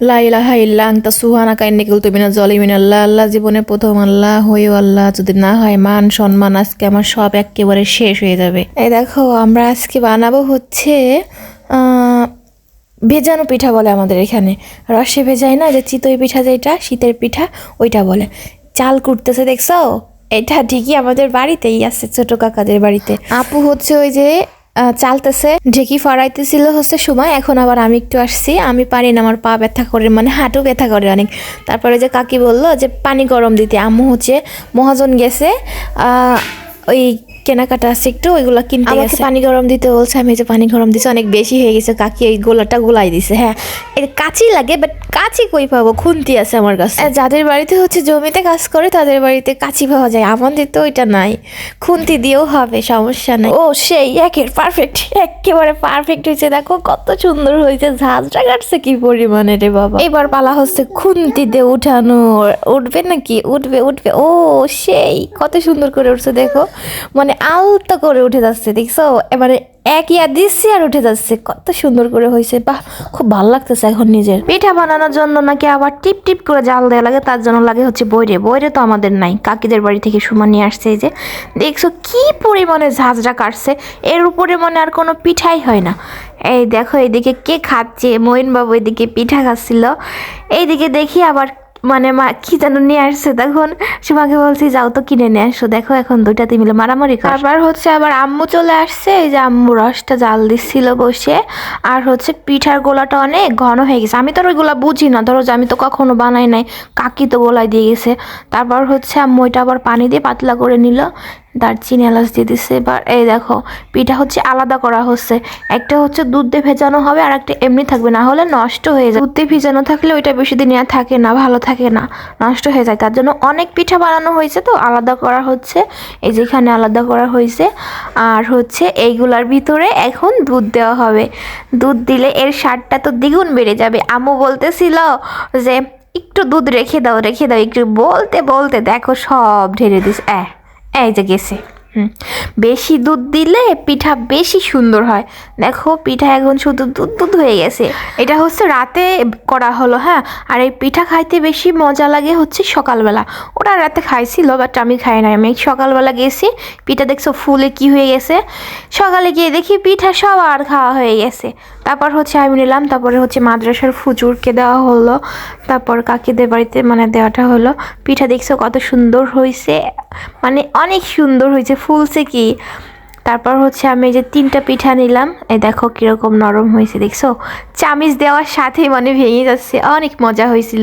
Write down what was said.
লা ইলাহা ইল্লা আনতা, সুবহানাকা, ইন্নী কুনতু মিনাজ জালিমিন আল্লাহ আল্লাহ জীবনে প্রথম আল্লাহ হইও আল্লাহ। যদি না হয়, মান, সম্মান, আজকে আমার সব একেবারে শেষ হয়ে যাবে। এই দেখো, আমরা আজকে বানাবো হচ্ছে ভেজানো পিঠা বলে আমাদের এখানে। রসে ভেজাই না, যে চিতই পিঠা যেটা, শীতের পিঠা, ওইটা বলে। চাল কুটতেছে, দেখছ? এটা ঠিকই আমাদের বাড়িতেই আছে, ছোট কাকাদের বাড়িতে। আপু হচ্ছে ওই যে চালতেছে। ঢেকি ফরাইতেছিল হচ্ছে সময়, এখন আবার আমি একটু আসছি। আমি পারি না, আমার পা ব্যথা করে মানে হাঁটু ব্যথা করে অনেক। তারপরে যে কাকি বলল যে, পানি গরম দিতে। আম্মু হচ্ছে মহাজন গেছে ওই কেনাকাটা আছে একটু ওইগুলো কিনতে আমাকে পানি গরম দিতে বলছে আমি যে পানি গরম দিছি অনেক বেশি হয়ে গেছে কাকি ওই গোলাটা গোলাই দিছে হ্যাঁ। এটা কাঁচি লাগে বাট কাঁচি কই পাবো? খুন্তি আছে আমার কাছে। যাদের বাড়িতে হচ্ছে জমিতে কাজ করে তাদের বাড়িতে কাঁচি পাওয়া যায়। আমাদের তো ওইটা নাই। খুন্তি দিয়েও হবে সমস্যা নাই। ও সেই একের পারফেক্ট একেবারে পারফেক্ট হয়েছে। দেখো কত সুন্দর হয়েছে ঝাঁঝটা কাটছে কি পরিমাণে রে বাবা। এবার পালা হচ্ছে খুন্তি দিয়ে উঠানো। উঠবে নাকি? উঠবে উঠবে। ও সেই কত সুন্দর করে উঠছে দেখো। মানে আলতো করে উঠে যাচ্ছে, দেখছ? এবারে এক ইয়া দিচ্ছি আর উঠে যাচ্ছে। কত সুন্দর করে হয়েছে। বাহ, খুব ভালো লাগতেছে এখন নিজের। পিঠা বানানোর জন্য নাকি আবার টিপ টিপ করে জাল দেওয়া লাগে, তার জন্য লাগে হচ্ছে বইরে। বইরে তো আমাদের নাই। কাকিদের বাড়ি থেকে সুমা নিয়ে আসছে এই যে। দেখছ কি পরিমাণে ঝাঁঝরা কাটছে। এর উপরে মনে আর কোনো পিঠাই হয় না। এই দেখো, এইদিকে কে খাচ্ছে? মইন বাবু এদিকে পিঠা খাচ্ছিল। এইদিকে দেখি আবার মানে মা কি যেন নিয়ে আসছে তখন। সুমাকে বলছি, যাও তো কিনে নিয়ে আসো, দেখো এখন দুইটাতে মিলে মারামারি কর। আবার হচ্ছে আবার আম্মু চলে আসছে, এই যে আম্মু রসটা জাল দিচ্ছিল বসে। আর হচ্ছে পিঠার গোলাটা অনেক ঘন হয়ে গেছে। আমি তো আর ওইগুলো বুঝি না, ধরো যে আমি তো কখনো বানাই নাই, কাকি তো গোলায় দিয়ে গেছে। তারপর হচ্ছে আম্মু এটা আবার পানি দিয়ে পাতলা করে নিল। দারচিনি এলাচ দিয়ে দিচ্ছে এবার এই দেখো, পিঠা হচ্ছে আলাদা করা হচ্ছে। একটা হচ্ছে দুধ দিয়ে ভেজানো হবে আর একটা এমনি থাকবে। না হলে নষ্ট হয়ে যায়। দুধ দিয়ে ভিজানো থাকলে ওইটা বেশি দিন আর থাকে না, ভালো থাকে না, নষ্ট হয়ে যায়। তার জন্য অনেক পিঠা বানানো হয়েছে তো, আলাদা করা হচ্ছে। এই যেখানে আলাদা করা হয়েছে। আর হচ্ছে এইগুলার ভিতরে এখন দুধ দেওয়া হবে। দুধ দিলে এর স্বাদটা তো দ্বিগুণ বেড়ে যাবে। আম্মু বলতেছিল যে, একটু দুধ রেখে দাও রেখে দাও, একটু বলতে বলতে দেখো সব ঢেলে দিস অ্যাঁ এই যে গেছে। বেশি দুধ দিলে পিঠা বেশি সুন্দর হয়। দেখো, পিঠা এখন শুধু দুধ দুধ হয়ে গেছে। এটা হচ্ছে রাতে করা হলো হ্যাঁ? আর এই পিঠা খাইতে বেশি মজা লাগে হচ্ছে সকালবেলা। ওরা রাতে খাইছিল বাট আমি খাই না আমি সকালবেলা গেছি, পিঠা দেখছ ফুলে কি হয়ে গেছে? সকালে গিয়ে দেখি পিঠা সব আর খাওয়া হয়ে গেছে। তারপর হচ্ছে আমি নিলাম, তারপরে হচ্ছে মাদ্রাসার ফুচুরকে দেওয়া হলো। তারপর কাকিদের বাড়িতে মানে দেওয়াটা হলো। পিঠা দেখছ কত সুন্দর হয়েছে মানে অনেক সুন্দর হয়েছে ফুলছে কি? তারপর হচ্ছে আমি যে তিনটা পিঠা নিলাম। এই দেখো কীরকম নরম হয়েছে, দেখছ? চামিচ দেওয়ার সাথেই মানে ভেঙে যাচ্ছে। অনেক মজা হয়েছিল।